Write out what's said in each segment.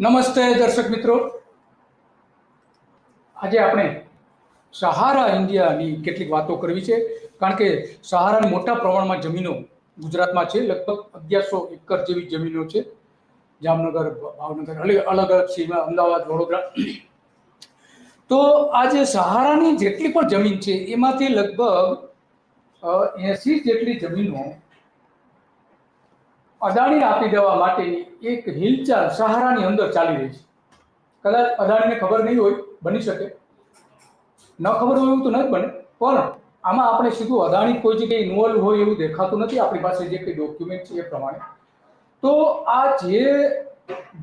નમસ્તે દર્શક મિત્રો. આજે આપણે સહારા ઇન્ડિયાની કેટલીક વાતો કરવી છે. કારણ કે સહારાની મોટા પ્રમાણમાં જમીનો ગુજરાતમાં છે. લગભગ અગિયારસો એકર જેવી જમીનો છે. જામનગર, ભાવનગર, અલગ અલગ સીમા, અમદાવાદ, વડોદરા. તો આ જે સહારાની જેટલી પણ જમીન છે, એમાંથી લગભગ એસી જેટલી જમીનો અદાણીને આપી દેવા માટેની એક હિલચાલ સહારાની અંદર ચાલી રહી છે. કદાચ અદાણીને ખબર નહીં હોય, બની શકે. ન ખબર હોય એવું તો નથી બને. પણ આમાં આપણે સીધું અદાણી કોઈ જગ્યાએ ઇન્વોલ્વ હોય એવું દેખાતું નથી. આપણી પાસે જે કંઈ ડોક્યુમેન્ટ છે એ પ્રમાણે. તો આ જે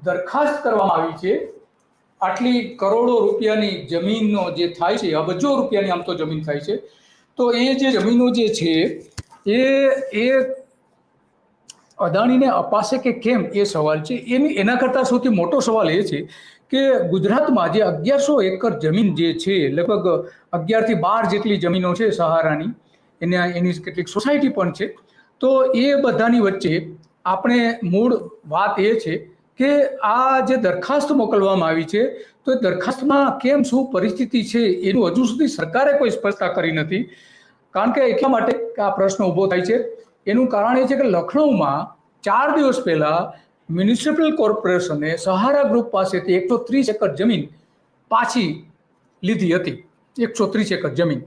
દરખાસ્ત કરવામાં આવી છે, આટલી કરોડો રૂપિયાની જમીનનો જે થાય છે અબજો રૂપિયાની આમ તો જમીન થાય છે. તો એ જે જમીનો જે છે, એ એ અદાણીને અપાશે કે કેમ એ સવાલ છે. એની, એના કરતાં સૌથી મોટો સવાલ એ છે કે ગુજરાતમાં જે અગિયારસો એકર જમીન જે છે, લગભગ અગિયારથી બાર જેટલી જમીનો છે સહારાની, એના એની કેટલીક સોસાયટી પણ છે. તો એ બધાની વચ્ચે આપણે મૂળ વાત એ છે કે આ જે દરખાસ્ત મોકલવામાં આવી છે, તો એ દરખાસ્તમાં કેમ શું પરિસ્થિતિ છે એનું હજુ સુધી સરકારે કોઈ સ્પષ્ટતા કરી નથી. કારણ કે એટલા માટે આ પ્રશ્ન ઊભો થાય છે એનું કારણ એ છે કે લખનૌમાં ચાર દિવસ પહેલા મ્યુનિસિપલ કોર્પોરેશને સહારા ગ્રુપ પાસેથી એકસો ત્રીસ એકર જમીન પાછી લીધી હતી. એકસો ત્રીસ એકર જમીન.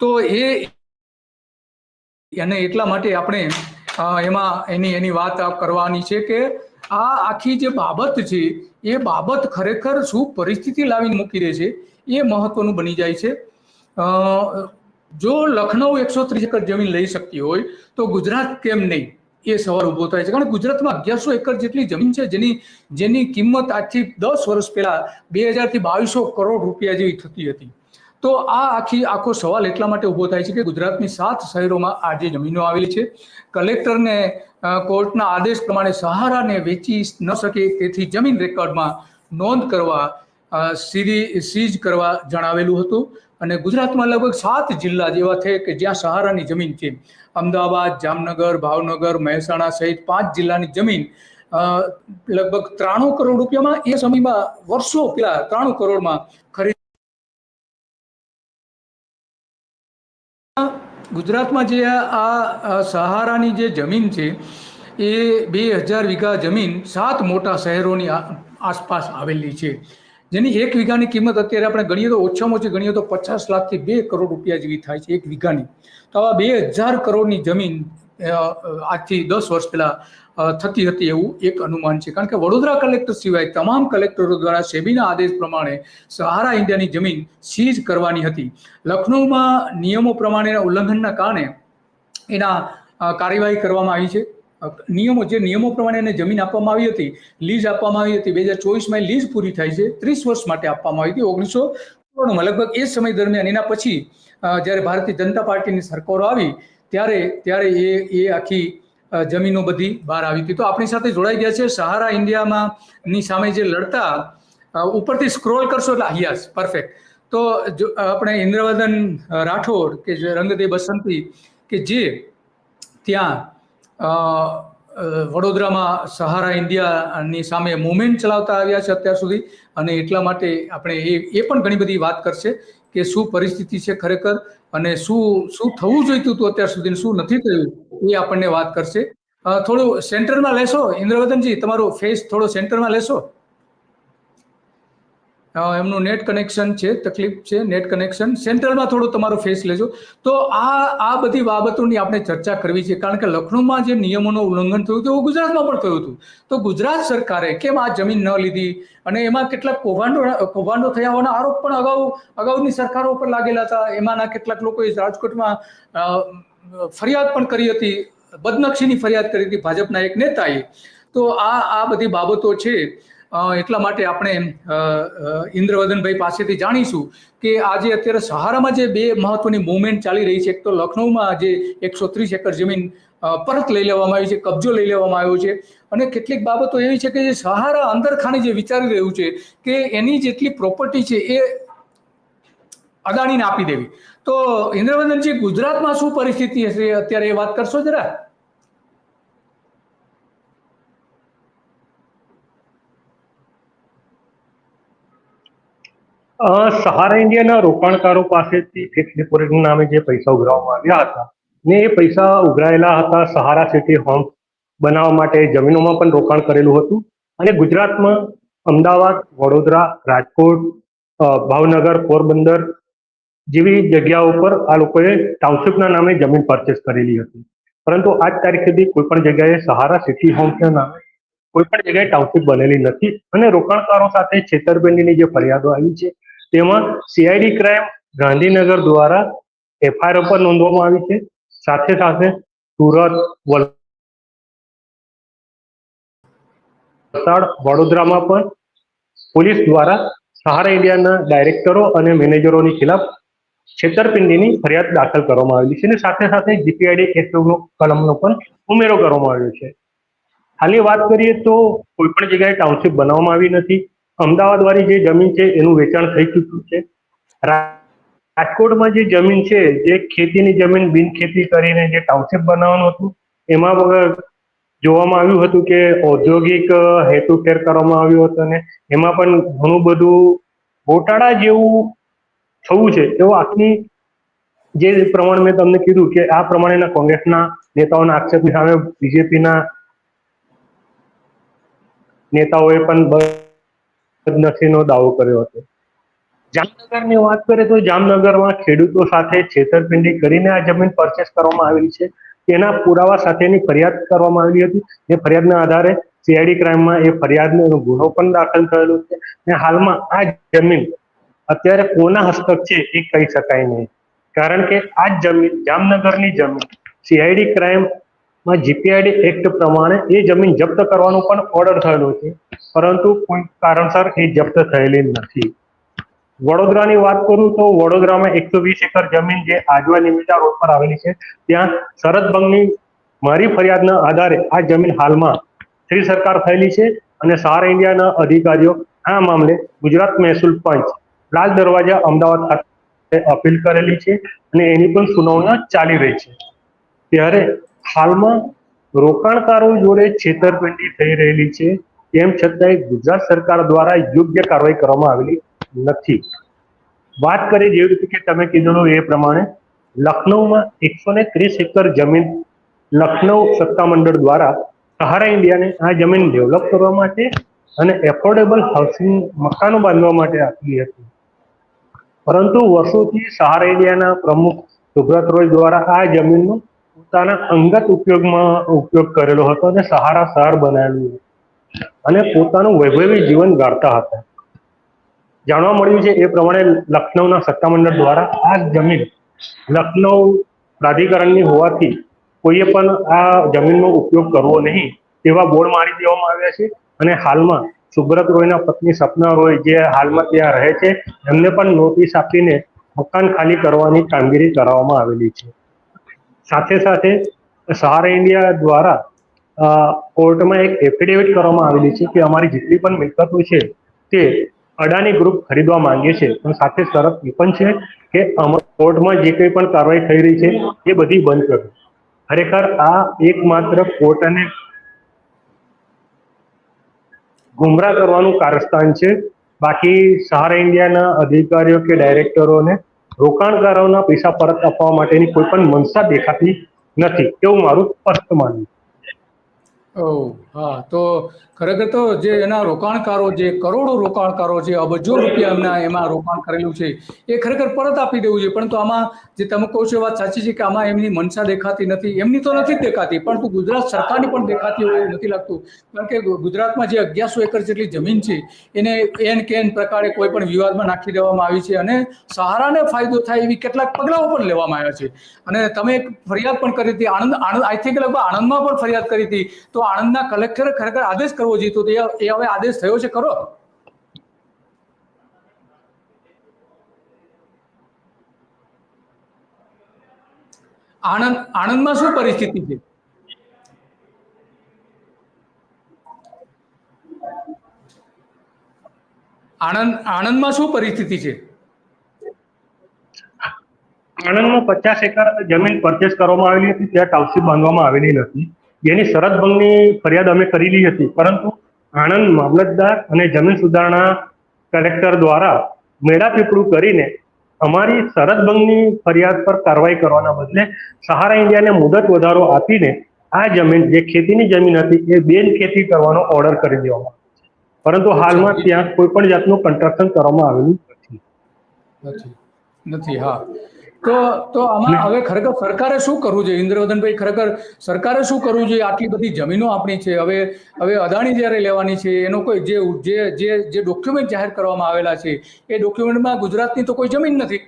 તો એ અને એટલા માટે આપણે એમાં એની એની વાત કરવાની છે કે આ આખી જે બાબત છે, એ બાબત ખરેખર શું પરિસ્થિતિ લાવીને મૂકી દે છે, એ મહત્વનું બની જાય છે. જો લખનઉ એકસો ત્રીસ એકર જમીન લઈ શકતી હોય, તો ગુજરાત કેમ નહીં? એ સવાલ ઊભો થાય છે. કારણ કે ગુજરાતમાં અગિયારસો એકર જેટલી જમીન છે, જેની જેની કિંમત આજથી દસ વર્ષ પહેલા બે હજારથી બાવીસો કરોડ રૂપિયા જેવી થતી હતી. તો આ આખી, આખો સવાલ એટલા માટે ઊભો થાય છે કે ગુજરાતની સાત શહેરોમાં આ જે જમીનો આવેલી છે, કલેક્ટરને કોર્ટના આદેશ પ્રમાણે સહારાને વેચી ન શકે તેથી જમીન રેકોર્ડમાં નોંધ કરવા સીરી, સીઝ કરવા જણાવેલું હતું. અને ગુજરાતમાં લગભગ સાત જિલ્લા જેવા છે કે જ્યાં સહારાની જમીન છે. અમદાવાદ, જામનગર, ભાવનગર, મહેસાણા સહિત પાંચ જિલ્લાની જમીન લગભગ ત્રાણું કરોડ રૂપિયામાં એ સમયમાં વર્ષો પહેલા ત્રાણું કરોડમાં ખરીદ ગુજરાતમાં જે આ સહારાની જે જમીન છે, એ બે હજાર વીઘા જમીન સાત મોટા શહેરોની આસપાસ આવેલી છે. જેની એક વીઘાની કિંમત અત્યારે આપણે ગણીએ તો ઓછામાં ઓછી ગણીએ તો પચાસ લાખથી બે કરોડ રૂપિયા જેવી થાય છે એક વીઘાની. તો આવા બે હજાર કરોડની જમીન આજથી દસ વર્ષ પહેલા થતી હતી એવું એક અનુમાન છે. કારણ કે વડોદરા કલેક્ટર સિવાય તમામ કલેક્ટરો દ્વારા સેબીના આદેશ પ્રમાણે સહારા ઇન્ડિયાની જમીન સીઝ કરવાની હતી. લખનૌમાં નિયમો પ્રમાણેના ઉલ્લંઘનના કારણે એના કાર્યવાહી કરવામાં આવી છે. નિયમો, જે નિયમો પ્રમાણે એને જમીન આપવામાં આવી હતી, લીઝ આપવામાં આવી હતી, બે હજાર ચોવીસમાં લીઝ પૂરી થાય છે, ત્રીસ વર્ષ માટે આપવામાં આવી હતી, ઓગણીસો ચોરાણુંમાં લગભગ એ સમય દરમિયાન, એના પછી જ્યારે ભારતીય જનતા પાર્ટીની સરકારો આવી, ત્યારે ત્યારે એ એ આખી જમીનો બધી બહાર આવી હતી. તો આપણી સાથે જોડાઈ ગયા છે સહારા ઇન્ડિયામાં ની સામે જે લડતા ઉપરથી સ્ક્રોલ કરશો એટલે યસ, પરફેક્ટ. તો જો, આપણે ઇન્દ્રવર્ધન રાઠોડ કે જે રંગદે બસંતી કે જે ત્યાં વડોદરામાં સહારા ઇન્ડિયાની સામે મુવમેન્ટ ચલાવતા આવ્યા છે અત્યાર સુધી અને એટલા માટે આપણે એ એ પણ ઘણી બધી વાત કરશે કે શું પરિસ્થિતિ છે ખરેખર અને શું શું થવું જોઈતું હતું અત્યાર સુધી શું નથી થયું એ આપણને વાત કરશે. થોડું સેન્ટરમાં લેશો. ઇન્દ્રવદનજી, તમારો ફેસ થોડો સેન્ટરમાં લેશો? એમનું નેટ કનેક્શન છે, તકલીફ છે, નેટ કનેક્શન. સેન્ટ્રલમાં થોડો તમારો ફેસ લેજો. તો આ આ બધી બાબતોની આપણે ચર્ચા કરવી છે. કારણ કે લખનૌમાં જે નિયમોનું ઉલ્લંઘન થયું હતું એવું ગુજરાતમાં પણ થયું હતું. તો ગુજરાત સરકારે કેમ આ જમીન ન લીધી? અને એમાં કેટલાક કૌભાંડો કૌભાંડો થયા હોવાના આરોપ પણ અગાઉ, અગાઉની સરકારો પર લાગેલા હતા. એમાંના કેટલાક લોકોએ રાજકોટમાં ફરિયાદ પણ કરી હતી. બદનક્ષીની ફરિયાદ કરી હતી ભાજપના એક નેતાએ. તો આ આ બધી બાબતો છે. એટલા માટે આપણે ઇન્દ્રવદનભાઈ પાસેથી જાણીશું કે આજે અત્યારે સહારામાં જે બે મહત્વની મુવમેન્ટ ચાલી રહી છે, એક તો લખનૌમાં જે એકસો ત્રીસ એકર જમીન પરત લઈ લેવામાં આવી છે, કબજો લઈ લેવામાં આવ્યો છે અને કેટલીક બાબતો એવી છે કે જે સહારા અંદરખાણી જે વિચારી રહ્યું છે કે એની જેટલી પ્રોપર્ટી છે એ અદાણીને આપી દેવી. તો ઇન્દ્રવદનજી ગુજરાતમાં શું પરિસ્થિતિ હશે? અત્યારે એ વાત કરશો જરા? સહારા ઇન્ડિયાના રોકાણકારો પાસેથી ફિક્સ ડિપોઝિટ નામે જે પૈસા ઉઘરાવવામાં આવ્યા હતા, ને એ પૈસા ઉઘરાયેલા હતા સહારા સિટી હોમ બનાવવા માટે જમીનોમાં પણ રોકાણ કરેલું હતું. અને ગુજરાતમાં અમદાવાદ, વડોદરા, રાજકોટ ભાવનગર, પોરબંદર જેવી જગ્યાઓ પર આ લોકોએ ટાઉનશીપના નામે જમીન પરચેસ કરેલી હતી. પરંતુ આજ તારીખ સુધી કોઈ પણ જગ્યાએ સહારા સિટી હોમ્સના નામે કોઈ પણ જગ્યાએ ટાઉનશીપ બનેલી નથી. અને રોકાણકારો સાથે છેતરપિંડીની જે ફરિયાદો આવી છે તેમાં સીઆઈડી ક્રાઇમ ગાંધીનગર દ્વારા એફઆઈઆર પણ નોંધવામાં આવી છે. સાથે સાથે સુરત, વલસાડ વડોદરામાં પણ પોલીસ દ્વારા સહારા ઇન્ડિયાના ડાયરેક્ટરો અને મેનેજરોની ખિલાફ છેતરપિંડીની ફરિયાદ દાખલ કરવામાં આવેલી છે. અને સાથે સાથે જીપીઆઈડી એકનો કલમનો પણ ઉમેરો કરવામાં આવ્યો છે. હાલની વાત કરીએ તો કોઈ પણ જગ્યાએ ટાઉનશીપ બનાવવામાં આવી નથી. અમદાવાદ વાળી જે જમીન છે એનું વેચાણ થઈ ચૂક્યું છે. રાજકોટમાં જે જમીન છે, જે ખેતીની જમીન બિન ખેતી કરીને જે ટાઉનશીપ બનાવવાનું હતું, એમાં જોવામાં આવ્યું હતું કે ઔદ્યોગિક હેતુ ફેર કરવામાં આવ્યો હતો અને એમાં પણ ઘણું બધું ગોટાળા જેવું થવું છે. એવો આખી જે પ્રમાણે મેં તમને કીધું કે આ પ્રમાણેના કોંગ્રેસના નેતાઓના આક્ષેપની સામે, બીજેપીના નેતાઓએ પણ બદનસીનો દાવો કર્યો હતો. જામનગરની વાત કરીએ તો જામનગરમાં ખેડૂતો સાથે છેતરપિંડી કરીને આ જમીન પરચેસ કરવામાં આવેલી છે. તેના પુરાવા સાથેની ફરિયાદ કરવામાં આવેલી હતી. એ ફરિયાદના આધારે સીઆઈડી ક્રાઇમમાં એ ફરિયાદનો ગુનો પણ દાખલ થયેલો છે અને હાલમાં આ જમીન અત્યારે કોના હસ્તક છે એ કહી શકાય નહીં. કારણ કે આ જમીન જામનગરની જમીન સીઆઈડી ક્રાઇમમાં જીપીઆઈડી એક્ટ પ્રમાણે એ જમીન જપ્ત કરવાનો પણ ઓર્ડર થયેલો છે. પરંતુ કોઈ કારણસર એ જપ્ત થયેલી નથી. વડોદરાની વાત કરું તો વડોદરામાં એકસો વીસ એકર જમીન જે આજવા નિમિત્તા રોડ પર આવેલી છે, ત્યાં શરદ ભંગની મારી ફરિયાદના આધારે આ જમીન હાલમાં શ્રી સરકાર થયેલી છે અને સાર ઇન્ડિયાના અધિકારીઓ આ મામલે ગુજરાત મહેસૂલ પંચ લાલ દરવાજા અમદાવાદ ખાતે અપીલ કરેલી છે અને એની પણ સુનાવણી ચાલી રહી છે. ત્યારે હાલમાં રોકાણકારો જોડે છેતરપિંડી થઈ રહેલી છે. તેમ છતાંય ગુજરાત સરકાર દ્વારા યોગ્ય કાર્યવાહી કરવામાં આવેલી નથી. વાત કરીએ જેવી રીતે કે તમે કીધું એ પ્રમાણે લખનૌમાં એકસો ને ત્રીસ એકર જમીન લખનૌ સત્તામંડળ દ્વારા સહારા ઇન્ડિયાને આ જમીન ડેવલપ કરવા માટે અને એફોર્ડેબલ હાઉસિંગ મકાનો બાંધવા માટે આપી હતી. પરંતુ વર્ષોથી સહારા ઇન્ડિયાના પ્રમુખ સુબ્રત રોય દ્વારા આ જમીનનો પોતાના અંગત ઉપયોગમાં ઉપયોગ કરેલો હતો અને સહારા સહાર બનાવેલું અને પોતાનું વૈભવી જીવન ગાળતા હતા. જાણવા મળ્યું છે એ પ્રમાણે લખનૌના સત્તામંડળ દ્વારા આ જમીન લખનૌ પ્રાધિકરણની હોવાથી કોઈએ પણ આ જમીનનો ઉપયોગ કરવો નહીં તેવા બોર્ડ મારી દેવામાં આવ્યા છે. અને હાલમાં સુબ્રત રોયના પત્ની સપના રોય જે હાલમાં ત્યાં રહે છે એમને પણ નોટિસ આપીને મકાન ખાલી કરવાની કામગીરી કરાવવામાં આવેલી છે. સાથે સાથે સહારા ઇન્ડિયા દ્વારા કોર્ટમાં એક એફિડેવિટ કરવામાં આવેલી છે કે અમારી જેટલી પણ મિલકતો છે તે અડાની ગ્રુપ ખરીદવા માંગીએ છે. પણ સાથે શરત એ પણ છે કે કોર્ટમાં જે કંઈ પણ કાર્યવાહી થઈ રહી છે એ બધી બંધ કરો. ખરેખર આ એકમાત્ર કોર્ટ અને ગુમરાહ કરવાનું કારસ્તાન છે. બાકી સહારા ઇન્ડિયાના અધિકારીઓ કે ડાયરેક્ટરોને રોકાણકારોના પૈસા પરત આપવા માટેની કોઈ પણ મનસા દેખાતી નથી એવું મારું સ્પષ્ટ માનવું. હા, તો ખરેખર તો જે એના રોકાણકારો, જે કરોડો રોકાણકારો છે અબજો રૂપિયા એમના એમાં રોકાણ કરેલું છે, એ ખરેખર પરત આપી દેવું જોઈએ. પરંતુ આમાં જે તમે કહો છો વાત સાચી છે કે આમાં એમની મનસા દેખાતી નથી. એમની તો નથી દેખાતી, પરંતુ ગુજરાત સરકારની પણ દેખાતી હોય નથી લાગતું. કારણ કે ગુજરાતમાં જે અગિયારસો એકર જેટલી જમીન છે, એને એન કેન પ્રકારે કોઈ પણ વિવાદમાં નાખી દેવામાં આવી છે અને સહારાને ફાયદો થાય એવી કેટલાક પગલાઓ પણ લેવામાં આવ્યા છે. અને તમે ફરિયાદ પણ કરી હતી, આણંદ આણંદ આઈ થિંક લગભગ આણંદમાં પણ ફરિયાદ કરી હતી. તો આણંદના કલેક્ટરે ખરેખર આદેશ કરવો જોઈએ. તો એ હવે આદેશ થયો છે ખરો? આણંદ, આણંદમાં શું પરિસ્થિતિ છે? આણંદ, આણંદમાં શું પરિસ્થિતિ છે? આણંદમાં પચાસ એકર જમીન પરચેસ કરવામાં આવેલી હતી. ત્યાં ટાઉનશીપ બાંધવામાં આવેલી નથી. જેની શરત ભંગની ફરિયાદ અમે કરેલી હતી. પરંતુ આણંદ મામલતદાર અને જમીન સુધારણા કલેક્ટર દ્વારા મેળા પીપળું કરીને અમારી શરત ભંગની ફરિયાદ પર કાર્યવાહી કરવાના બદલે સહારા ઇન્ડિયાને મુદત વધારો આપીને આ જમીન, જે ખેતીની જમીન હતી, એ બેન ખેતી કરવાનો ઓર્ડર કરી દેવામાં પરંતુ હાલમાં ત્યાં કોઈ પણ જાતનું કન્સ્ટ્રક્શન કરવામાં આવેલું નથી. નથી, હા. તો તો આમાં હવે ખરેખર સરકારે શું કરવું જોઈએ? ઇન્દ્રવર્ધનભાઈ ખરેખર સરકારે શું કરવું જોઈએ? આટલી બધી જમીનો આપણી છે. હવે હવે અદાણી જ્યારે લેવાની છે એનો કોઈ જે જે જે જે ડોક્યુમેન્ટ જાહેર કરવામાં આવેલા છે એ ડોક્યુમેન્ટમાં ગુજરાતની તો કોઈ જમીન નથી.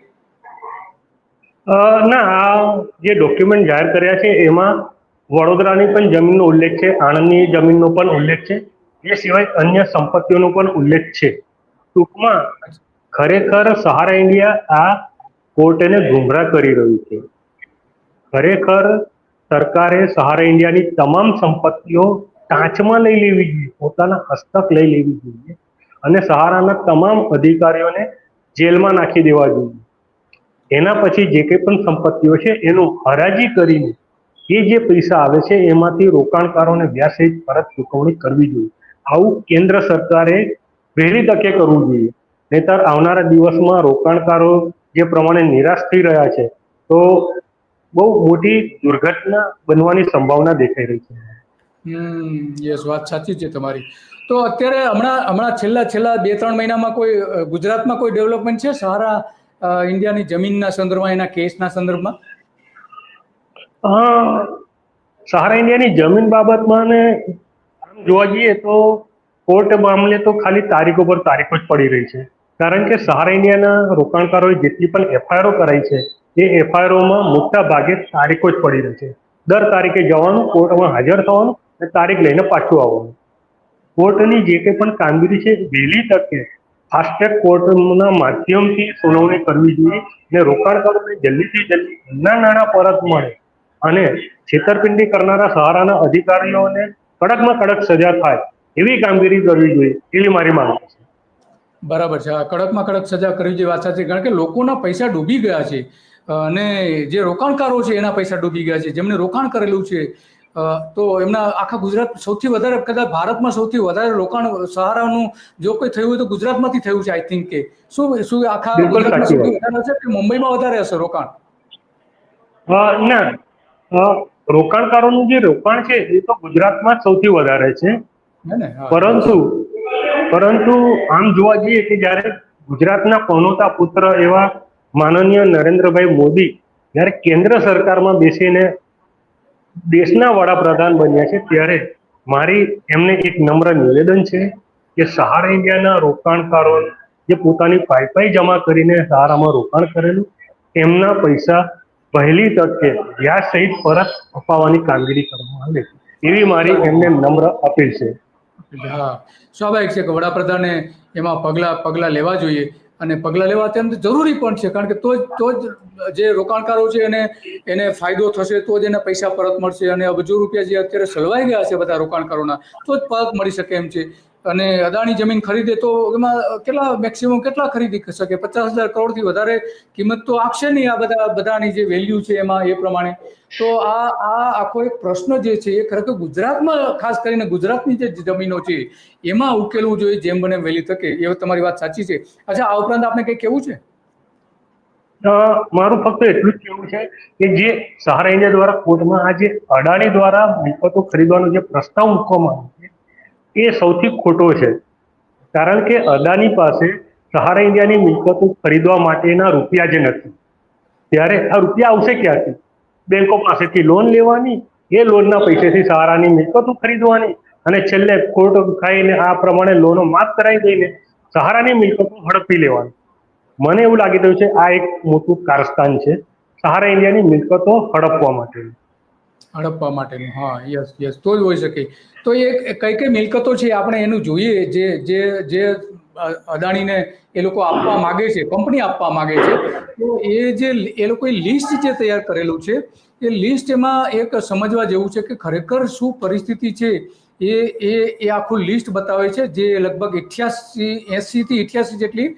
અ, ના આ જે ડોક્યુમેન્ટ જાહેર કર્યા છે એમાં વડોદરાની પણ જમીનનો ઉલ્લેખ છે આણંદની જમીનનો પણ ઉલ્લેખ છે એ સિવાય અન્ય સંપત્તિઓનો પણ ઉલ્લેખ છે. ટૂંકમાં ખરેખર સહારા ઇન્ડિયા આ કોર્ટને ગુમરાહ કરી રહ્યું છે. ખરેખર સરકારે સહારા ઇન્ડિયાની તમામ સંપત્તિઓ ટાંચમાં લઈ લેવી જોઈએ, પોતાના હસ્તક લઈ લેવી જોઈએ અને સહારાના તમામ અધિકારીઓને જેલમાં નાખી દેવા જોઈએ. એના પછી જે કંઈ પણ સંપત્તિઓ છે એનું હરાજી કરીને એ જે પૈસા આવે છે એમાંથી રોકાણકારોને વ્યાજ સહિત પરત ચૂકવણી કરવી જોઈએ. આવું કેન્દ્ર સરકારે વહેલી તકે કરવું જોઈએ. નહીતર આવનારા દિવસમાં રોકાણકારો જે પ્રમાણે નિરાશ થઈ રહ્યા છે તો બહુ મોટી દુર્ઘટના બનવાની સંભાવના દેખાઈ રહી છે. હમ યસ વાત સાચી છે તમારી. તો અત્યારે હમણાં હમણાં છેલ્લા છેલ્લા બે ત્રણ મહિનામાં કોઈ ગુજરાતમાં કોઈ ડેવલપમેન્ટ છે? સહારા ઇન્ડિયાની જમીનના સંદર્ભમાં એના કેસના સંદર્ભમાં? હા સહારા ઇન્ડિયાની જમીન બાબતમાં ને જોવા જઈએ તો કોર્ટ મામલે તો ખાલી તારીખો પર તારીખો જ પડી રહી છે. કારણ કે સહારા ઇન્ડિયાના રોકાણકારોએ જેટલી પણ એફઆઈઆરો કરાઈ છે, એ એફઆઈઆરોમાં મોટા ભાગે તારીખો જ પડી રહી છે. દર તારીખે જવાનું, કોર્ટમાં હાજર થવાનું અને તારીખ લઈને પાછું આવવાનું. કોર્ટની જે કંઈ પણ કામગીરી છે, વહેલી તકે ફાસ્ટ્રેક કોર્ટના માધ્યમથી સુનાવણી કરવી જોઈએ અને રોકાણકારોને જલ્દીથી જલ્દી નાના નાણાં પરત મળે અને છેતરપિંડી કરનારા સહારાના અધિકારીઓને કડકમાં કડક સજા થાય એવી કામગીરી કરવી જોઈએ એવી મારી માંગ છે. બરાબર છે. આ કડકમાં કડક સજા કરવી જે વાત સાચી કારણ કે લોકોના પૈસા ડૂબી ગયા છે. અને જે રોકાણકારો છે એના પૈસા ડૂબી ગયા છે. જેમણે રોકાણ કરેલું છે તો એમના આખા ગુજરાત સૌથી વધારે કદાચ ભારતમાં સૌથી વધારે રોકાણ સહારાનું જો કોઈ થયું હોય તો ગુજરાતમાંથી થયું છે આઈ થિંક કે. શું શું આખા ગુજરાતમાં હશે કે મુંબઈમાં વધારે હશે રોકાણ? ના. રોકાણકારોનું જે રોકાણ છે એ તો ગુજરાતમાં સૌથી વધારે છે. હે ને પરંતુ પરંતુ આમ જોવા જઈએ કે જ્યારે ગુજરાતના પનોતા પુત્ર એવા માનનીય નરેન્દ્રભાઈ મોદી જ્યારે કેન્દ્ર સરકારમાં બેસીને દેશના વડાપ્રધાન બન્યા છે, ત્યારે મારી એમને એક નમ્ર નિવેદન છે કે સહારા ઇન્ડિયાના રોકાણકારો જે પોતાની પાઇપાઈ જમા કરીને સહારામાં રોકાણ કરેલું, એમના પૈસા પહેલી તકે વ્યાજ સહિત પરત અપાવવાની કામગીરી કરવામાં આવે, એવી મારી એમને નમ્ર અપીલ છે. હા. સ્વાભાવિક છે કે વડાપ્રધાને એમાં પગલાં પગલાં લેવા જોઈએ અને પગલાં લેવા અત્યંત જરૂરી પણ છે, કારણ કે તો જ તો જ જે રોકાણકારો છે એને એને ફાયદો થશે, તો જ એને પૈસા પરત મળશે અને અબજો રૂપિયા જે અત્યારે સલવાઈ ગયા છે બધા રોકાણકારોના, તો જ પરત મળી શકે એમ છે. અને અદાણી જમીન ખરીદે તો એમાં કેટલા મેક્સિમમ કેટલા ખરીદી શકે? પચાસ હજાર કરોડથી વધારે કિંમત તો આપશે નહીં આ બધા, બધાની જે વેલ્યુ છે એમાં એ પ્રમાણે. તો આ આ આખો એક પ્રશ્ન જે છે એ ખરેખર ગુજરાતમાં, ખાસ કરીને ગુજરાતની જે જમીનો છે, એમાં ઉકેલવું જોઈએ જેમ બને વહેલી તકે. એ તમારી વાત સાચી છે. અચ્છા, આ ઉપરાંત આપણે કંઈ કેવું છે? મારું ફક્ત એટલું જ કહેવું છે કે જે સહારા ઇન્ડિયા દ્વારા કોર્ટમાં આ જે અડાણી દ્વારા મિલકતો ખરીદવાનો જે પ્રસ્તાવ મૂકવામાં આવ્યો એ સૌથી ખોટો છે. કારણ કે અદાની પાસે સહારા ઇન્ડિયાની મિલકતો ખરીદવા માટેના રૂપિયા જ નથી. ત્યારે આ રૂપિયા આવશે ક્યાંથી? બેંકો પાસેથી લોન લેવાની? એ લોનના પૈસેથી સહારાની મિલકતો ખરીદવાની? અને છેલ્લે ખોટ ખાઈને આ પ્રમાણે લોનો માફ કરાવી દઈને સહારાની મિલકતો હડપી લેવાની. મને એવું લાગી રહ્યું છે આ એક મોટું કારસ્તાન છે. સહારા ઇન્ડિયાની મિલકતો હડપવા માટેની. હડપવા માટેનું. હા યસ યસ તો જ હોઈ શકે. તો એ કઈ કઈ મિલકતો છે આપણે એનું જોઈએ, જે જે જે અદાણીને એ લોકો આપવા માગે છે, કંપની આપવા માગે છે. તો એ જે એ લોકોએ લિસ્ટ જે તૈયાર કરેલું છે, એ લિસ્ટ એમાં એક સમજવા જેવું છે કે ખરેખર શું પરિસ્થિતિ છે એ એ એ આખું લિસ્ટ બતાવે છે, જે લગભગ અઠ્યાસી એંસીથી અઠ્યાસી જેટલી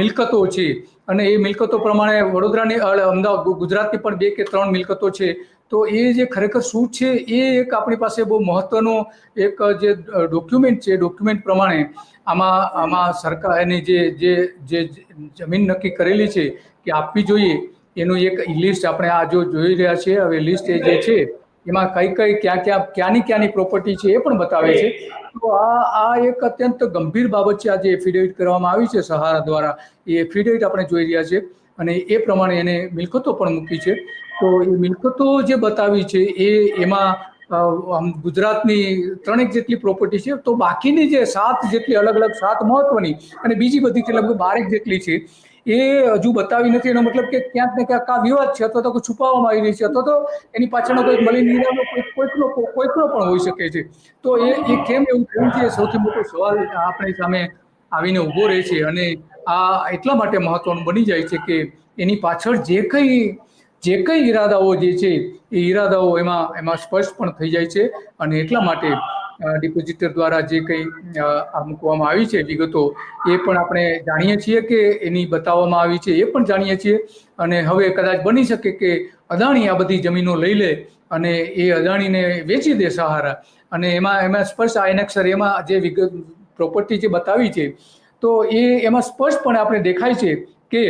મિલકતો છે. અને એ મિલકતો પ્રમાણે વડોદરાની અમદાવાદ, ગુજરાતની પણ બે કે ત્રણ મિલકતો છે. તો એ જે ખરેખર શું છે એ એક આપણી પાસે બહુ મહત્વનો એક જે ડોક્યુમેન્ટ છે, ડોક્યુમેન્ટ પ્રમાણે આમાં આમાં સરકાર એની જે જે જે જમીન નક્કી કરેલી છે કે આપવી જોઈએ, એનું એક લિસ્ટ આપણે આ જો જોઈ રહ્યા છીએ. હવે લિસ્ટ એ જે છે, એમાં કઈ કઈ, ક્યાં ક્યાં, ક્યાંની ક્યાંની પ્રોપર્ટી છે એ પણ બતાવે છે. તો આ આ એક અત્યંત ગંભીર બાબત છે. આજે એફિડેવિટ કરવામાં આવી છે સહારા દ્વારા. એ એફિડેવિટ આપણે જોઈ રહ્યા છે અને એ પ્રમાણે એને મિલકતો પણ મૂકી છે. તો એ મિલકતો જે બતાવી છે, એ એમાં ગુજરાતની ત્રણેક જેટલી પ્રોપર્ટી છે, તો બાકીની જે સાત જેટલી અલગ અલગ સાત મહત્વની અને બીજી બધી લગભગ બારેક જેટલી છે, એ હજુ બતાવી નથી. એનો મતલબ કે ક્યાંક ને ક્યાંક આ વિવાદ છે અથવા તો કોઈ છુપાવવામાં આવી રહી છે અથવા તો એની પાછળનો કોઈ મળી ઈરાદો કોઈ, કોઈકનો કોઈકનો પણ હોઈ શકે છે. તો એ એ કેમ એવું થયું છે? સૌથી મોટો સવાલ આપણી સામે આવીને ઊભો રહે છે અને આ એટલા માટે મહત્વનું બની જાય છે કે એની પાછળ જે કંઈ જે કંઈ ઈરાદાઓ જે છે, એ ઈરાદાઓ એમાં એમાં સ્પષ્ટ પણ થઈ જાય છે અને એટલા માટે ડિપોઝિટર દ્વારા જે કંઈ આ મૂકવામાં આવી છે વિગતો, એ પણ આપણે જાણીએ છીએ કે એની બતાવવામાં આવી છે, એ પણ જાણીએ છીએ. અને હવે કદાચ બની શકે કે અદાણી આ બધી જમીનો લઈ લે અને એ અદાણીને વેચી દે સહારા. અને એમાં એમાં સ્પષ્ટ આ એમાં જે વિગત પ્રોપર્ટી જે બતાવી છે, તો એ એમાં સ્પષ્ટપણે આપણે દેખાય છે કે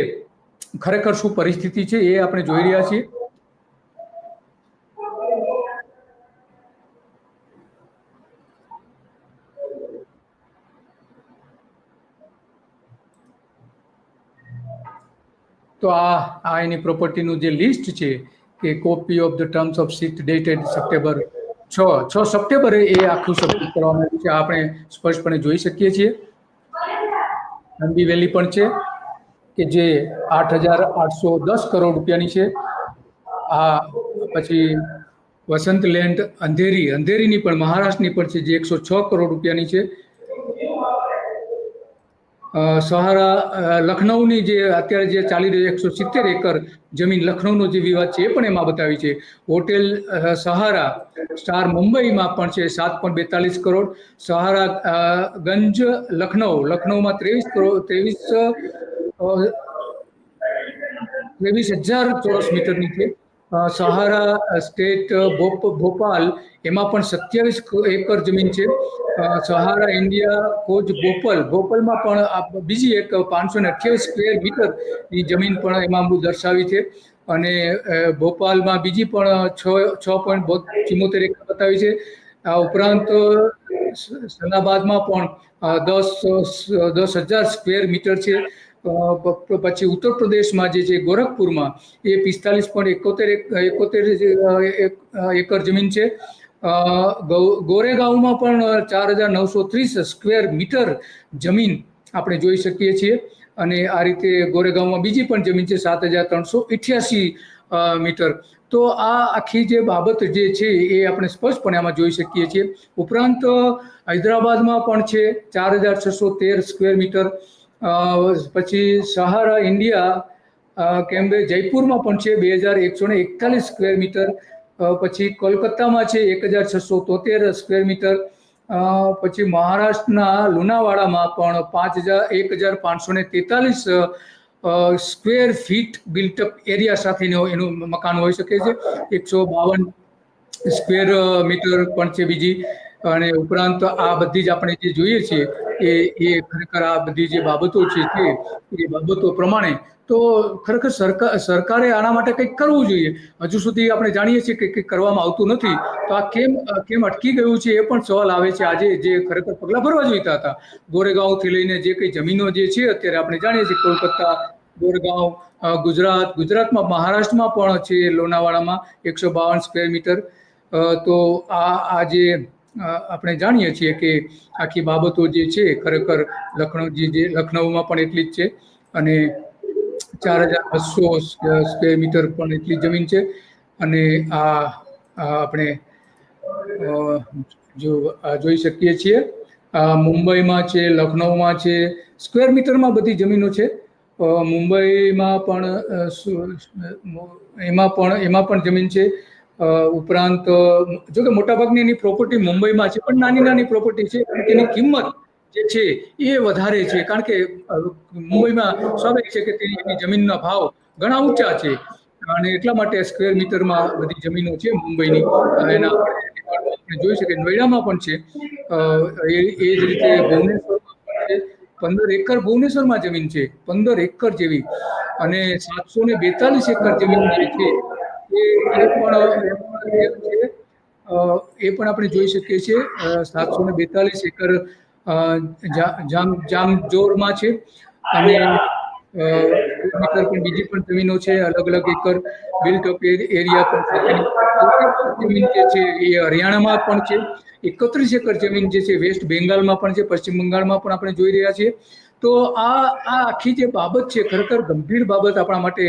ખરેખર શું પરિસ્થિતિ છે એ આપણે જોઈ રહ્યા છીએ? તો આ આ એની પ્રોપર્ટીનું જે લિસ્ટ છે કે copy of the terms of seat dated September છ છ સપ્ટેમ્બરે એ આખું સબમિટ કરવામાં આવ્યું છે. આપણે સ્પષ્ટપણે જોઈ શકીએ છીએ. અંબી વેલી પણ છે. કે જે આઠ હજાર આઠસો દસ કરોડ રૂપિયાની છે. આ પછી વસંત લેન્ડ અંધેરી, અંધેરીની પણ, મહારાષ્ટ્રની પણ છે, જે એકસો છ કરોડ રૂપિયાની છે. સહારા લખનૌની જે અત્યારે જે ચાલી રહી એકસો સિત્તેર એકર જમીન લખનઉનો જે વિવાદ છે, એ પણ એમાં બતાવી છે. હોટેલ સહારા, સ્ટાર મુંબઈમાં પણ છે, સાત પોઈન્ટ બેતાલીસ કરોડ. સહારા ગંજ, લખનૌ લખનઉમાં ત્રેવીસ કરોડ, ત્રેવીસ ત્રેવીસ હજાર ચોરસ મીટરની છે સહારા સ્ટેટ ભોપ, ભોપાલ, એમાં પણ સત્યાવીસ એકર જમીન છે. સહારા, ઇન્ડિયા, કોચ, ભોપાલ. ભોપાલમાં પણ બીજી એક પાંચસો ને અઠ્યાવીસ સ્ક્વેર મીટરની જમીન પણ એમાં દર્શાવી છે. અને ભોપાલમાં બીજી પણ છ છ પોઈન્ટ ચુમ્મોતેર એકર બતાવી છે. આ ઉપરાંત સનાબાદમાં પણ દસ દસ હજાર સ્ક્વેર મીટર છે. પછી ઉત્તર પ્રદેશમાં જે છે ગોરખપુરમાં એ પિસ્તાલીસ પોઈન્ટ એકોતેર એકોતેર એક- એકર જમીન છે. ગોરેગાંવમાં પણ ચાર હજાર નવસો ત્રીસ સ્ક્વેર મીટર જમીન આપણે જોઈ શકીએ છીએ. અને આ રીતે ગોરેગાંવમાં બીજી પણ જમીન છે, સાત હજાર ત્રણસો ઇઠ્યાસી મીટર. તો આ આખી જે બાબત જે છે, એ આપણે સ્પષ્ટપણે આમાં જોઈ શકીએ છીએ. ઉપરાંત હૈદરાબાદમાં પણ છે, ચાર હજાર છસો તેર સ્ક્વેર મીટર. પછી સહારા ઇન્ડિયા અ, કેમ્બે જયપુરમાં પણ છે બે હજાર એકસો ને એકતાલીસ સ્ક્વેર મીટર પછી કોલકાતામાં છે એક હજાર છસો તોતેર સ્ક્વેર મીટર પછી મહારાષ્ટ્રના લુણાવાડામાં પણ પાંચ હજાર એક હજાર પાંચસો ને તેતાલીસ સ્ક્વેર ફીટ બિલ્ટઅપ એરિયા સાથેનો એનું મકાન હોઈ શકે છે. એકસો બાવન સ્ક્વેર મીટર પણ છે બીજી. અને ઉપરાંત આ બધી જ આપણે જે જોઈએ છીએ એ એ ખરેખર આ બધી જે બાબતો છે તે, એ બાબતો પ્રમાણે તો ખરેખર સરકાર, સરકારે આના માટે કંઈક કરવું જોઈએ. હજુ સુધી આપણે જાણીએ છીએ કે કંઈક કરવામાં આવતું નથી. તો આ કેમ કેમ અટકી ગયું છે એ પણ સવાલ આવે છે આજે જે ખરેખર પગલાં ભરવા જોઈતા હતા. ગોરેગાંવથી લઈને જે કંઈ જમીનો જે છે અત્યારે આપણે જાણીએ છીએ કોલકાતા, ગોરગાંવ ગુજરાત, ગુજરાતમાં, મહારાષ્ટ્રમાં પણ છે લોનાવાડામાં એકસો બાવન સ્ક્વેર મીટર. તો આ આ જે આપણે જાણીએ છીએ કે આખી બાબતો જે છે ખરેખર લખનઉ જે લખનઉમાં પણ એટલી જ છે અને ચાર હજાર બસો સ્ક્વેર મીટર પણ એટલી જમીન છે અને આ આપણે જો જોઈ શકીએ છીએ. મુંબઈમાં છે, લખનઉમાં છે, સ્ક્વેર મીટરમાં બધી જમીનો છે. મુંબઈમાં પણ એમાં પણ એમાં પણ જમીન છે. ઉપરાંત જો કે મોટાભાગની એની પ્રોપર્ટી મુંબઈમાં છે, પણ નાની નાની પ્રોપર્ટી છે તેની કિંમત જે છે એ વધારે છે. કારણ કે મુંબઈમાં સ્વાભાવિક છે કે તેની જમીનના ભાવ ઘણા ઊંચા છે અને એટલા માટે સ્ક્વેર મીટરમાં બધી જમીનો છે મુંબઈની. એના આપણે જોઈ શકીએ. નોઈડામાં પણ છે. એ જ રીતે ભુવનેશ્વરમાં પંદર એકર ભુવનેશ્વરમાં જમીન છે. પંદર એકર જેવી. અને સાતસો ને બેતાલીસ એકર જમીન જે છે એ એ પણ એ પણ આપણે જોઈ શકીએ છીએ. સાતસો ને બેતાલીસ એકર જામ, જામજોરમાં છે. અને બીજી પણ જમીનો છે, અલગ અલગ એકર બિલ્ટ એરિયા પણ છે. જમીન જે છે એ હરિયાણામાં પણ છે. એકત્રીસ એકર જમીન જે છે વેસ્ટ બેંગાલમાં પણ છે, પશ્ચિમ બંગાળમાં પણ આપણે જોઈ રહ્યા છીએ. તો આ આ આખી જે બાબત છે ખરેખર ગંભીર બાબત આપણા માટે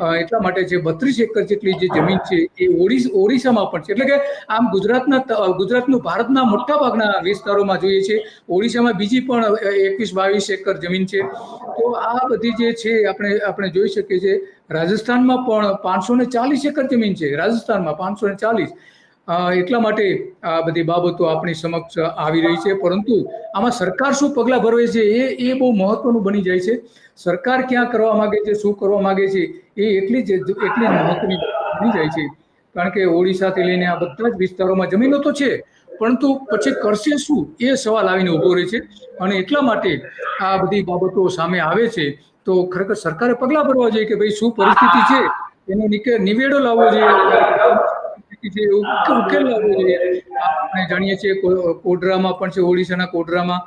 એટલા માટે છે બત્રીસ એકર જેટલી જે જમીન છે એ ઓડિશ, ઓડિશામાં પણ છે. એટલે કે આમ ગુજરાતના ગુજરાતનું ભારતના મોટા ભાગના વિસ્તારોમાં જોઈએ છે, ઓડિશામાં બીજી પણ એકવીસ બાવીસ એકર જમીન છે. તો આ બધી જે છે આપણે આપણે જોઈ શકીએ છીએ, રાજસ્થાનમાં પણ પાંચસો ને ચાલીસ એકર જમીન છે. રાજસ્થાનમાં પાંચસો ને ચાલીસ. એટલા માટે આ બધી બાબતો આપણી સમક્ષ આવી રહી છે. પરંતુ આમાં સરકાર શું પગલાં ભરવે છે એ એ બહુ મહત્વનું બની જાય છે. સરકાર ક્યાં કરવા માગે છે, શું કરવા માગે છે, એ એટલી જ એટલી જ મહત્વની બની જાય છે. કારણ કે ઓડિશાથી લઈને આ બધા જ વિસ્તારોમાં જમીનો તો છે, પરંતુ પછી કરશે શું? એ સવાલ આવીને ઊભો રહે છે. અને એટલા માટે આ બધી બાબતો સામે આવે છે. તો ખરેખર સરકારે પગલાં ભરવા જોઈએ કે ભાઈ શું પરિસ્થિતિ છે? એનો નિવેડો લાવવો જોઈએ. પરિસ્થિતિ છે એવું ઉકેલ લાવવો જોઈએ આપણે જાણીએ છીએ કોડરામાં પણ છે ઓડિશાના કોડરામાં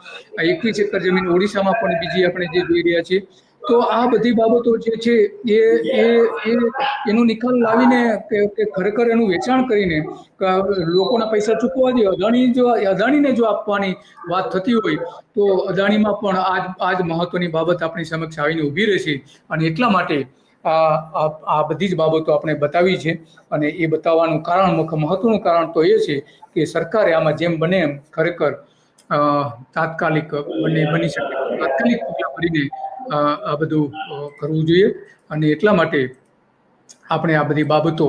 એકવીસ એકર જમીન ઓડિશામાં પણ બીજી આપણે જે જોઈ રહ્યા છીએ. તો આ બધી બાબતો જે છે એ એ એનો નિકાલ લાવીને કે ખરેખર એનું વેચાણ કરીને લોકોના પૈસા ચૂકવવા દે અદાણી જો અદાણીને જો આપવાની વાત થતી હોય તો અદાણીમાં પણ આજ આજ મહત્વની બાબત આપણી સમક્ષ આવીને ઊભી રહેશે. અને એટલા માટે આ આ બધી જ બાબતો આપણે બતાવી છે અને એ બતાવવાનું કારણ મહત્વનું કારણ તો એ છે કે સરકારે આમાં જેમ બને એમ ખરેખર તાત્કાલિક બને બની શકે. તાત્કાલિક પગલાં ભરીને આ બધું કરવું જોઈએ અને એટલા માટે આપણે આ બધી બાબતો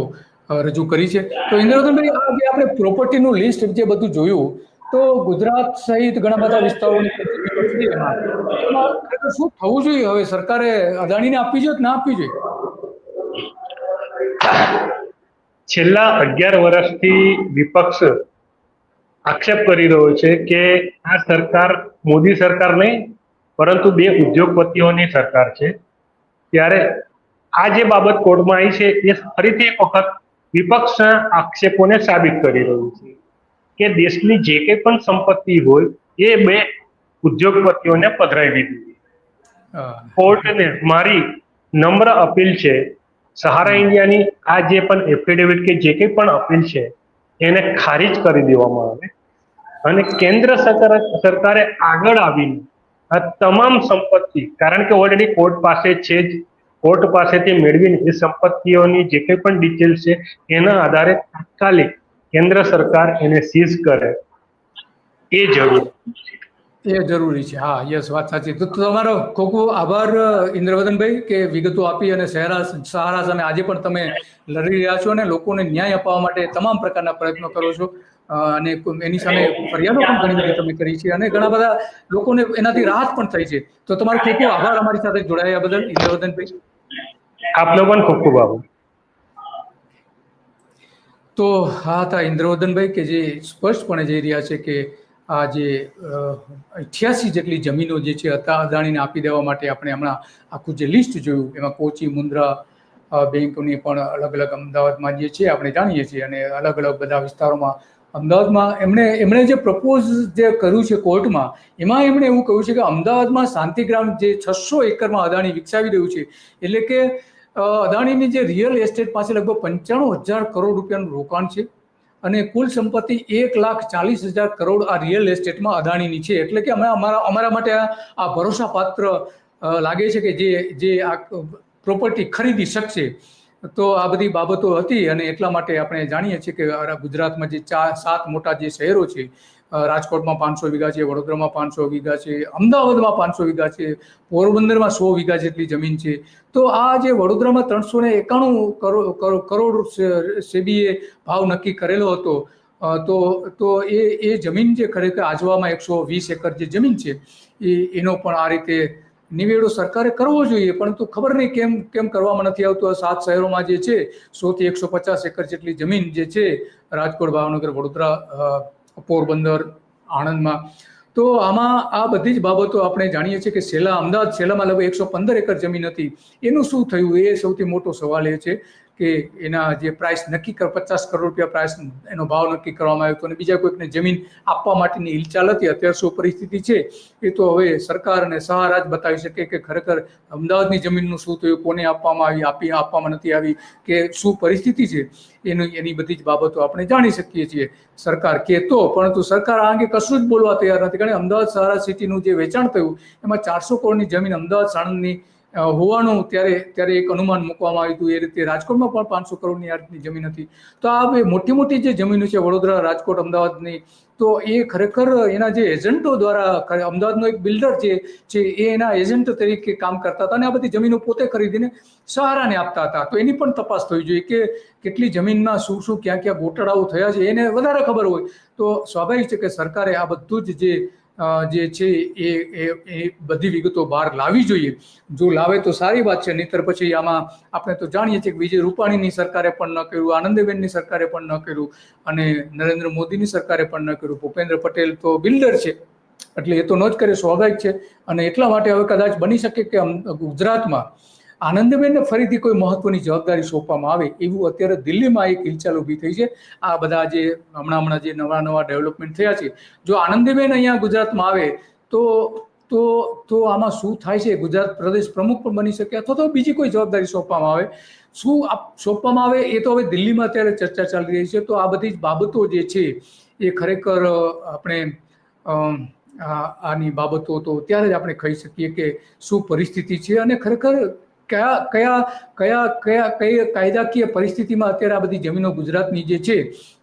રજૂ કરી છે. તો ઇન્દ્રવર્ધનભાઈ આ જે આપણે પ્રોપર્ટીનું લિસ્ટ જે બધું જોયું તો ગુજરાત સહિત ઘણા બધા વિસ્તારોની શું થવું જોઈએ? હવે સરકારે અદાણીને આપવી જોઈએ કે ના આપવી જોઈએ? છેલ્લા અગિયાર વર્ષથી વિપક્ષ આક્ષેપ કરી રહ્યો છે કે આ સરકાર મોદી સરકાર નહીં, પરંતુ બે ઉદ્યોગપતિઓની સરકાર છે. ત્યારે આ જે બાબત કોર્ટમાં આવી છે, એ ફરીથી એક વખત વિપક્ષના આક્ષેપોને સાબિત કરી રહ્યું છે. કે દેશની જે કંઈ પણ સંપત્તિ હોય એ બે ઉદ્યોગપતિઓને પધરાવી દીધી. કોર્ટને મારી નમ્ર અપીલ છે સહારા ઇન્ડિયાની આ જે પણ એફિડેવિટ કે જે કંઈ પણ અપીલ છે એને ખારીજ કરી દેવામાં આવે. અને કેન્દ્ર સરકાર સરકારે આગળ આવીને આ તમામ સંપત્તિ કારણ કે ઓલરેડી કોર્ટ પાસે છે જ કોર્ટ પાસેથી મેળવીને એ સંપત્તિઓની જે કંઈ પણ ડિટેલ્સ છે એના આધારે તાત્કાલિક કેન્દ્ર સરકાર એને સીઝ કરે. એ જરૂરી. એ જરૂરી છે. હા યસ વાત સાચી. તો તમારો ખૂબ ખૂબ આભાર ઇન્દ્રવદનભાઈ કે વિગતો આપી અને સહારા સહારા સામે આજે પણ તમે લડી રહ્યા છો અને લોકોને ન્યાય અપાવવા માટે તમામ પ્રકારના પ્રયત્નો કરો છો. અને એની સામે ફરિયાદો પણ ઘણી બધી તમે કરી છે અને ઘણા બધા લોકોને એનાથી રાહત પણ થઈ છે. તો તમારો ખૂબ ખૂબ આભાર અમારી સાથે જોડાયા બદલ ઇન્દ્રવદનભાઈ. આપનો પણ ખૂબ ખૂબ આભાર. તો આ હતા ઇન્દ્રવર્ધનભાઈ કે જે સ્પષ્ટપણે જઈ રહ્યા છે કે આ જે અઠ્યાસી જેટલી જમીનો જે છે હતા અદાણીને આપી દેવા માટે આપણે હમણાં આખું જે લિસ્ટ જોયું, એમાં કોચી, મુન્દ્રા બેંકોની પણ અલગ અલગ અમદાવાદમાં જે છે આપણે જાણીએ છીએ અને અલગ અલગ બધા વિસ્તારોમાં અમદાવાદમાં એમણે એમણે જે પ્રપોઝ જે કર્યું છે કોર્ટમાં, એમાં એમણે એવું કહ્યું છે કે અમદાવાદમાં શાંતિગ્રામ જે છસો એકરમાં અદાણી વિકસાવી રહ્યું છે, એટલે કે અદાણીની જે રિયલ એસ્ટેટ પાસે લગભગ પંચાણું હજાર કરોડ રૂપિયાનું રોકાણ છે અને કુલ સંપત્તિ એક લાખ ચાલીસ હજાર કરોડ આ રિયલ એસ્ટેટમાં અદાણીની છે. એટલે કે અમે અમારા અમારા માટે આ ભરોસાપાત્ર લાગે છે કે જે જે આ પ્રોપર્ટી ખરીદી શકશે. તો આ બધી બાબતો હતી અને એટલા માટે આપણે જાણીએ છીએ કે ગુજરાતમાં જે ચાર સાત મોટા જે શહેરો છે રાજકોટમાં પાંચસો વીઘા છે, વડોદરામાં પાંચસો વીઘા છે, અમદાવાદમાં પાંચસો વીઘા છે, પોરબંદરમાં સો વીઘા જેટલી જમીન છે. તો આ જે વડોદરામાં ત્રણસો ને એકાણું કરોડ સેબીએ ભાવ નક્કી કરેલો હતો તો તો એ એ જમીન જે ખરેખર આજવામાં એકસો વીસ એકર જે જમીન છે, એ, એનો પણ આ રીતે નિવેડો સરકારે કરવો જોઈએ, પરંતુ ખબર નહીં કેમ કેમ કરવામાં નથી આવતું. આ સાત શહેરોમાં જે છે સોથી એકસો પચાસ એકર જેટલી જમીન જે છે, રાજકોટ, ભાવનગર, વડોદરા પોરબંદર, આણંદમાં. તો આમાં આ બધી જ બાબતો આપણે જાણીએ છીએ કે સેલા, અમદાવાદ સેલામાં લગભગ એકસો પંદર એકર જમીન હતી. એનું શું થયું? એ સૌથી મોટો સવાલ એ છે કે એના જે પ્રાઇસ નક્કી કર, પચાસ કરોડ રૂપિયા પ્રાઇસ એનો ભાવ નક્કી કરવામાં આવ્યો હતો અને બીજા કોઈકને જમીન આપવા માટેની હિલચાલ હતી અત્યારે શું પરિસ્થિતિ છે એ તો હવે સરકાર અને સહારા જ બતાવી શકે કે ખરેખર અમદાવાદની જમીનનું શું થયું, કોને આપવામાં આવી, આપી, આપવામાં નથી આવી, કે શું પરિસ્થિતિ છે એની એની બધી જ બાબતો આપણે જાણી શકીએ છીએ. સરકાર કે તો પરંતુ સરકાર આ અંગે કશું જ બોલવા તૈયાર નથી. કારણ કે અમદાવાદ સહારા સિટીનું જે વેચાણ થયું, એમાં ચારસો કરોડની જમીન અમદાવાદ સાણંદની હોવાનું ત્યારે ત્યારે એક અનુમાન મૂકવામાં આવ્યું હતું. એ રીતે રાજકોટમાં પણ પાંચસો કરોડની આર્થની જમીન હતી. તો આ બે મોટી મોટી જે જમીનો છે, વડોદરા, રાજકોટ, અમદાવાદની, તો એ ખરેખર એના જે એજન્ટો દ્વારા અમદાવાદનો એક બિલ્ડર જે છે એ એના એજન્ટ તરીકે કામ કરતા હતા અને આ બધી જમીનો પોતે ખરીદીને સહારાને આપતા હતા. તો એની પણ તપાસ થવી જોઈએ કે કેટલી જમીનમાં શું શું, ક્યાં ક્યાં ગોટાળાઓ થયા છે. એને વધારે ખબર હોય તો સ્વાભાવિક છે કે સરકારે આ બધું જ જે જે છે એ એ બધી વિગતો બહાર લાવવી જોઈએ. જો લાવે તો સારી વાત છે, નહીતર પછી આમાં આપણે તો જાણીએ છીએ કે વિજય રૂપાણીની સરકારે પણ ન કર્યું, આનંદીબેનની સરકારે પણ ન કર્યું, અને નરેન્દ્ર મોદીની સરકારે પણ ન કર્યું. ભૂપેન્દ્ર પટેલ તો બિલ્ડર છે, એટલે એ તો ન જ કરે, સ્વાભાવિક છે. અને એટલા માટે હવે કદાચ બની શકે કે ગુજરાતમાં આનંદબેનને ફરીથી કોઈ મહત્વની જવાબદારી સોંપવામાં આવે એવું અત્યારે દિલ્હીમાં એક હિલચાલ ઊભી થઈ છે. આ બધા જે હમણાં હમણાં જે નવા નવા ડેવલપમેન્ટ થયા છે, જો આનંદીબેન અહીંયા ગુજરાતમાં આવે, તો તો તો આમાં શું થાય છે? ગુજરાત પ્રદેશ પ્રમુખ પણ બની શકે અથવા તો બીજી કોઈ જવાબદારી સોંપવામાં આવે. શું આપ- સોંપવામાં આવે એ તો હવે દિલ્હીમાં અત્યારે ચર્ચા ચાલી રહી છે. તો આ બધી જ બાબતો જે છે, એ ખરેખર આપણે આની બાબતો તો ત્યારે જ આપણે કહી શકીએ કે શું પરિસ્થિતિ છે અને ખરેખર કયા કયા કયા કયા, કઈ કાયદાકીય પરિસ્થિતિમાં અત્યારે આ બધી જમીનો ગુજરાતની જે છે,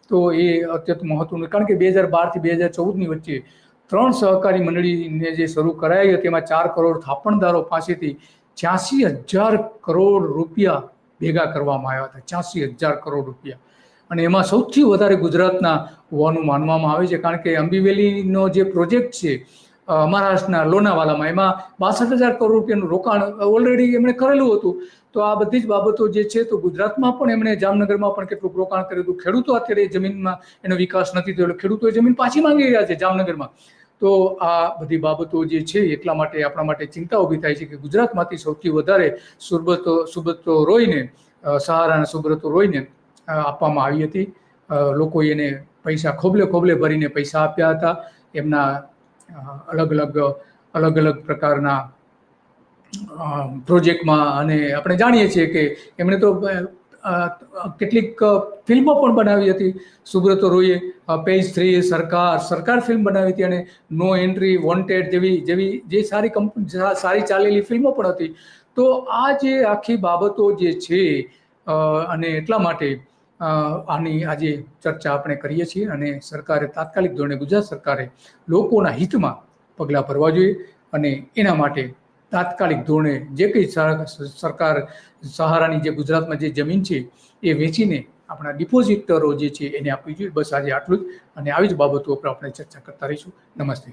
તો એ અત્યંત મહત્વનું કારણ કે બે હજાર બારથી બે હજાર ચૌદની વચ્ચે ત્રણ સહકારી મંડળીને જે શરૂ કરાઈ હતી, તેમાં ચાર કરોડ થાપણદારો પાસેથી છ્યાસી હજાર કરોડ રૂપિયા ભેગા કરવામાં આવ્યા હતા. છ્યાસી હજાર કરોડ રૂપિયા. અને એમાં સૌથી વધારે ગુજરાતના હોવાનું માનવામાં આવે છે. કારણ કે અંબીવેલીનો જે પ્રોજેક્ટ છે મહારાષ્ટ્રના લોનાવાલામાં. એમાં બાસઠ હજાર કરોડ રૂપિયાનું રોકાણ ઓલરેડી એમણે કરેલું હતું. તો આ બધી જ બાબતો જે છે તો ગુજરાતમાં પણ એમણે જામનગરમાં પણ કેટલુંક રોકાણ કર્યું હતું. ખેડૂતો અત્યારે જમીનમાં એનો વિકાસ નથી થયો ખેડૂતો જમીન પાછી માંગી રહ્યા છે જામનગરમાં. તો આ બધી બાબતો જે છે એટલા માટે આપણા માટે ચિંતા ઊભી થાય છે કે ગુજરાતમાંથી સૌથી વધારે સુબ્રતો રોયને અ, સહારાના સુબ્રતો રોયને આપવામાં આવી હતી. લોકોએ એને પૈસા ખોબલે ખોબલે ભરીને પૈસા આપ્યા હતા. એમના અલગ અલગ અલગ અલગ પ્રકારના પ્રોજેક્ટમાં અને આપણે જાણીએ છીએ કે એમણે તો કેટલીક ફિલ્મો પણ બનાવી હતી. સુબ્રતો રોયે પેજ થ્રી, સરકાર સરકાર ફિલ્મ બનાવી હતી અને નો એન્ટ્રી, વોન્ટેડ જેવી જેવી, જે સારી કંપની સારી ચાલેલી ફિલ્મો પણ હતી. તો આ જે આખી બાબતો જે છે અને એટલા માટે આની આજે ચર્ચા આપણે કરીએ છીએ અને સરકારે તાત્કાલિક ધોરણે ગુજરાત સરકારે લોકોના હિતમાં પગલાં ભરવા જોઈએ અને એના માટે તાત્કાલિક ધોરણે જે કંઈ સર- સરકાર સહારાની જે ગુજરાતમાં જે જમીન છે એ વેચીને આપણા ડિપોઝિટરો જે છે એને આપવી જોઈએ. બસ આજે આટલું જ અને આવી જ બાબતો ઉપર આપણે ચર્ચા કરતા રહીશું. નમસ્તે.